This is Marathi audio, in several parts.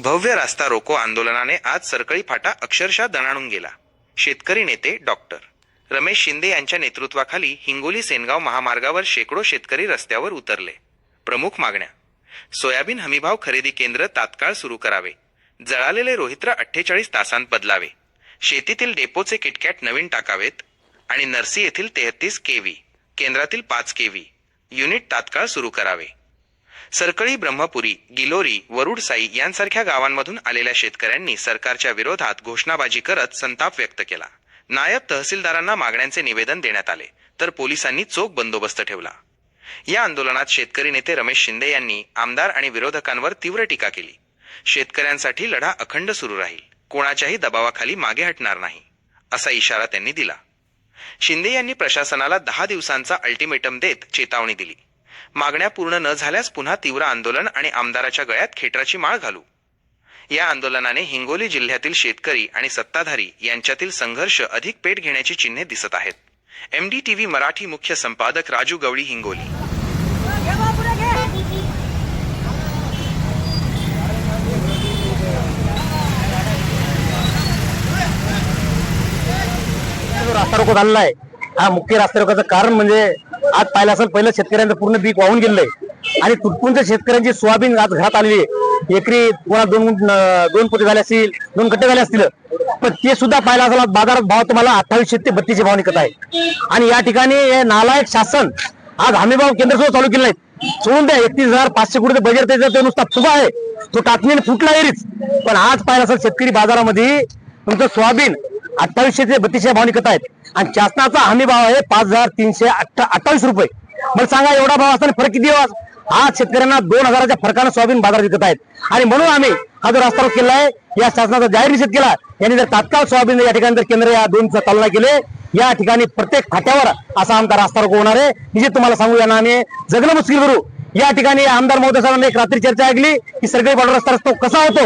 भव्य रास्ता रोको आंदोलनाने आज सरकळी फाटा अक्षरशः दणाणून गेला. शेतकरी नेते डॉक्टर. रमेश शिंदे यांच्या नेतृत्वाखाली हिंगोली सेनगाव महामार्गावर शेकडो शेतकरी रस्त्यावर उतरले. प्रमुख मागण्या. सोयाबीन हमीभाव खरेदी केंद्र तात्काळ सुरू करावे. जळालेले रोहित्र अठ्ठेचाळीस तासांत बदलावे. शेतीतील डेपोचे किटकॅट नवीन टाकावेत आणि नरसी येथील तेहतीस केव्ही केंद्रातील पाच केव्ही युनिट तात्काळ सुरू करावे. सरकळी ब्रह्मपुरी गिलोरी वरुडसाई यांसारख्या गावांमधून आलेल्या शेतकऱ्यांनी सरकारच्या विरोधात घोषणाबाजी करत संताप व्यक्त केला. नायब तहसीलदारांना मागण्यांचे निवेदन देण्यात आले तर पोलिसांनी चोख बंदोबस्त ठेवला. या आंदोलनात शेतकरी नेते रमेश शिंदे यांनी आमदार आणि विरोधकांवर तीव्र टीका केली. शेतकऱ्यांसाठी लढा अखंड सुरू राहील कोणाच्याही दबावाखाली मागे हटणार नाही असा इशारा त्यांनी दिला. शिंदे यांनी प्रशासनाला दहा दिवसांचा अल्टिमेटम देत चेतावणी दिली. मागण्या पूर्ण न झाल्यास पुन्हा तीव्र आंदोलन आणि आमदाराच्या गळ्यात खेटराची माळ घालू. या आंदोलनाने हिंगोली जिल्ह्यातील शेतकरी आणि सत्ताधारी यांच्यातील संघर्ष अधिक पेट घेण्याची चिन्हे दिसत आहेत. एमडीटीव्ही मराठी मुख्य संपादक राजू गवळी हिंगोली. रास्ता रोको झालेला आहे हा मुख्य रास्ता रोकोचं कारण म्हणजे आज पाहिलं असेल पहिलं शेतकऱ्यांचं पूर्ण पीक वाहून गेलंय आणि तुटपुंज शेतकऱ्यांची सोयाबीन आज घरात आलेली आहे. एकरी कोणा दोन दोन पोते झाले असतील दोन कट्टे झाले असतील. पण ते सुद्धा पाहिलं असेल बाजारात भाव तुम्हाला अठ्ठावीसशे ते बत्तीसशे भाव निघत आहे. आणि या ठिकाणी नालायक शासन आज हमीभाव केंद्र सुद्धा चालू केलं नाही सोडून द्या एकतीस हजार पाचशे कोटी बजेट त्याचा ते नुसता फुगा आहे. तो टाचणीने फुटला एरीच पण आज पाहिलं असेल शेतकरी बाजारामध्ये तुमचं सोयाबीन अठ्ठावीसशे ते बत्तीसशे भाव निघत आहेत. आणि शासनाचा हमी भाव आहे पाच हजार तीनशे अठ्ठावीस रुपये. मला सांगा एवढा भाव असताना फरक किती आज? आज शेतकऱ्यांना दोन हजाराच्या फरकानं सोयाबीन बाजारात विकत आहेत. आणि म्हणून आम्ही हा जो रस्ता रोक केला आहे या शासनाचा जाहीर निषेध केला. यांनी जर तात्काळ सोयाबीन या ठिकाणी जर केंद्र या दोन चालना केले या ठिकाणी प्रत्येक खात्यावर असा आमचा रास्ता रोको होणार आहे. निश्चित तुम्हाला सांगू यांना आम्ही. जगणं मुश्किल करू. या ठिकाणी आमदार महोदय साहेबांनी एक रात्री चर्चा ऐकली की सरकारी बॉर्डर रस्ता रस्ता कसा होतो?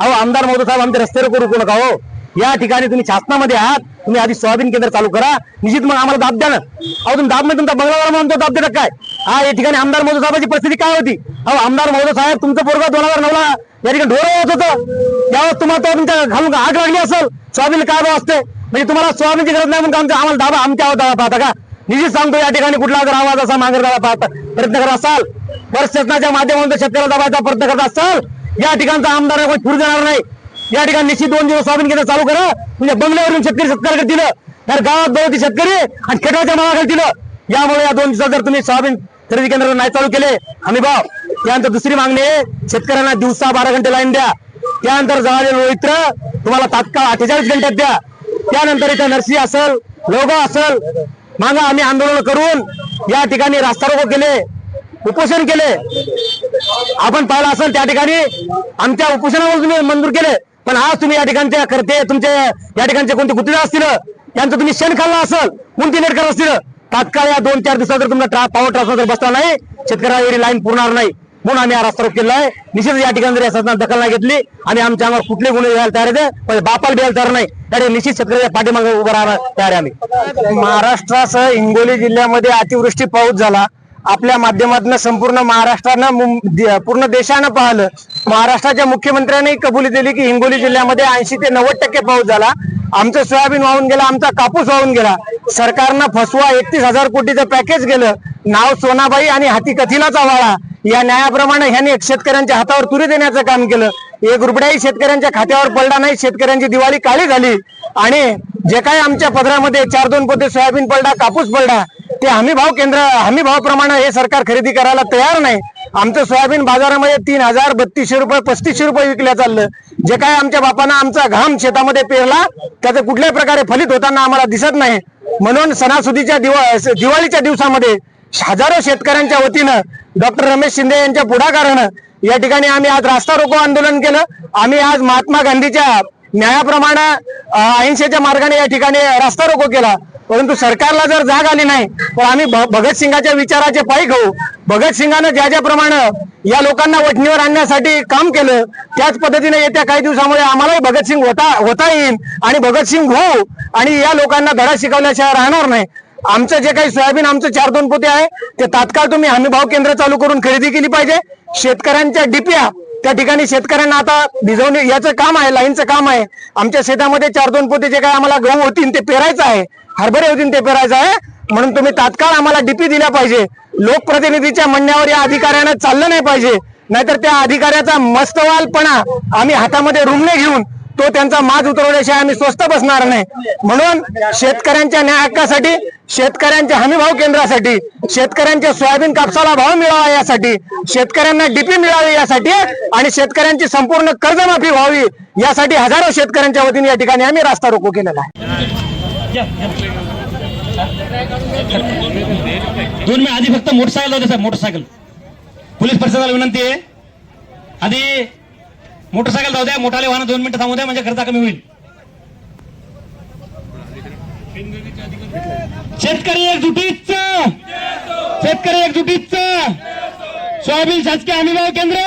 अहो आमदार महोदय साहेब आमचे रस्ते रोको रुकू नका हो. या ठिकाणी तुम्ही शासनामध्ये आहात तुम्ही आधी सोयाबीन केंद्र चालू करा. निश्चित मग आम्हाला दाब द्या ना. अहो तुम्ही दाबमध्ये तुमचा बंगलावर म्हणतो दाब देता काय? हा या ठिकाणी आमदार महोदय साहेबांची परिस्थिती काय होती? अहो आमदार महोदय साहेब तुमचं पोरगा दोन हजार नऊला या ठिकाणी ढोर होत होतं. त्यावेळेस तुम्हाला तुमच्या घालून आग लागली असेल. सोयाबीन काय भाव असते? म्हणजे तुम्हाला सोयाबीनची गरज नाही म्हणून आमच्या आम्हाला दाबा आमच्या दाबा पाहता का? निश्चित सांगतो या ठिकाणी कुठला जर आवाज असा मागे दाबा पाहता प्रयत्न करत असाल प्रशासनाच्या माध्यमातून शेतकऱ्याला दाबायचा प्रयत्न करत असाल या ठिकाणचा आमदार कोणी फिरू देणार नाही. या ठिकाणी निश्चित दोन दिवस सोयाबीन केंद्र चालू करा. म्हणजे बंगल्यावरून शेतकरी सत्कार करतील. तर गावात दोन शेतकरी आणि खेटाच्या मागा घालतील. यामुळे या दोन दिवसात जर तुम्ही सोयाबीन खरेदी केंद्र नाही चालू केले आम्ही भाव त्यानंतर दुसरी मागणी आहे शेतकऱ्यांना दिवसा बारा घंटे लाईन द्या. त्यानंतर जळालेलं रोहित्र तुम्हाला तात्काळ अठ्ठेचाळीस घंट्यात द्या. त्यानंतर इथं नरसी असेल लोगा असेल मागा आम्ही आंदोलन करून या ठिकाणी रास्ता रोको केले उपोषण केले. आपण पाहिलं असेल त्या ठिकाणी आमच्या उपोषणावर तुम्ही मंजूर केले. पण आज तुम्ही या ठिकाणच्या करते तुमचे या ठिकाणचे कोणते गुत्तेदार असतील त्यांचं तुम्ही शेण खाल्ला असेल कोणते नेटकर असतील तात्काळ या दोन चार दिवसात जर तुमचा ट्रा पॉवर ट्रान्सफर जर बसला नाही शेतकऱ्याला एवढी लाईन पुरणार नाही. म्हणून आम्ही हा रस्ता रोख केला आहे. निश्चित या ठिकाणी जर या शासनात दखल नाही घेतली आणि आमच्या आम्हाला कुठले गुन्हे द्यायला तयार आहे पण बापाला द्यायला तयार नाही. त्या निश्चित शेतकऱ्याच्या पाठीमागे उभं राहणार तयार आहे आम्ही. महाराष्ट्रासह हिंगोली जिल्ह्यामध्ये अतिवृष्टी पाऊस झाला. आपल्या माध्यमातून संपूर्ण महाराष्ट्रानं पूर्ण देशानं पाहिलं. महाराष्ट्राच्या मुख्यमंत्र्यांनी कबुली दिली की हिंगोली जिल्ह्यामध्ये ऐंशी ते नव्वद टक्के पाऊस झाला. आमचं सोयाबीन वाहून गेला आमचा कापूस वाहून गेला. सरकारनं फसवा एकतीस हजार कोटीचं पॅकेज गेलं नाव सोनाबाई आणि हाती कथिनाचा वाळा. या न्यायाप्रमाणे ह्यांनी शेतकऱ्यांच्या हातावर तुरी देण्याचं काम केलं. एक रुपयाही शेतकऱ्यांच्या खात्यावर पडला नाही. शेतकऱ्यांची दिवाळी काळी झाली. आणि जे काय आमच्या पदरामध्ये चार दोन पोते सोयाबीन पडला कापूस पडला ते हमी भाव केंद्र हमी भावाप्रमाणे हे सरकार खरेदी करायला तयार नाही. आमचं सोयाबीन बाजारामध्ये तीन हजार बत्तीसशे रुपये पस्तीसशे रुपये विकल्या चाललं. जे काय आमच्या बापानं आमचा घाम शेतामध्ये पेरला त्याचं कुठल्याही प्रकारे फलित होताना आम्हाला दिसत नाही. म्हणून सणासुदीच्या दिवा दिवाळीच्या दिवसामध्ये हजारो शेतकऱ्यांच्या वतीनं डॉक्टर रमेश शिंदे यांच्या पुढाकारानं या ठिकाणी आम्ही आज रास्ता रोको आंदोलन केलं. आम्ही आज महात्मा गांधीच्या न्यायाप्रमाणे अहिंसेच्या मार्गाने या ठिकाणी रास्ता रोको केला. परंतु सरकारला जर जाग आली नाही तर आम्ही भ- भगतसिंगाच्या विचाराचे पायी खाऊ. भगतसिंगानं ज्या ज्याप्रमाणे या लोकांना वठणीवर आणण्यासाठी काम केलं त्याच पद्धतीने येत्या काही दिवसामुळे आम्हालाही भगतसिंग होता होता येईल आणि भगतसिंग होऊ आणि या लोकांना धडा शिकवल्याशिवाय राहणार नाही. आमचं जे काही सोयाबीन आमचं चार दोन पोते आहे ते तात्काळ तुम्ही हमीभाव केंद्र चालू करून खरेदी केली पाहिजे. शेतकऱ्यांच्या डिप्या त्या ठिकाणी शेतकऱ्यांना आता भिजवणे याचं काम आहे लाईनचं काम आहे. आमच्या शेतामध्ये चार दोन पोते जे काय आम्हाला गहू होतील ते पेरायचं आहे. हरभरे होतील ते पेरायचं आहे. म्हणून तुम्ही तात्काळ आम्हाला डीपी दिल्या पाहिजे. लोकप्रतिनिधीच्या म्हणण्यावर या अधिकाऱ्यानं चाललं नाही पाहिजे. नाहीतर त्या अधिकाऱ्याचा मस्तवालपणा आम्ही हातामध्ये रुमणे घेऊन तो त्यांचा माज उतरवल्याशिवाय आम्ही स्वस्त बसणार नाही. म्हणून शेतकऱ्यांच्या न्याय हक्कासाठी शेतकऱ्यांच्या हमीभाव केंद्रासाठी शेतकऱ्यांच्या सोयाबीन कापसाला भाव मिळावा यासाठी शेतकऱ्यांना डीपी मिळावी यासाठी आणि शेतकऱ्यांची संपूर्ण कर्जमाफी व्हावी यासाठी हजारो शेतकऱ्यांच्या वतीने या ठिकाणी आम्ही रास्ता रोको केलेला आहे. दोन मी आधी फक्त मोटरसायकल होते सर मोटरसायकल. पोलीस प्रशासनाला विनंती आहे. आधी मोटरसायकल जाऊ द्या मोठाले वाहन दोन मिनिटं थांबू द्या म्हणजे खर्च कमी होईल. शेतकरी एकजुटीच शेतकरी एकजुटीच सोयाबीन शासकीय हमीभाव केंद्र!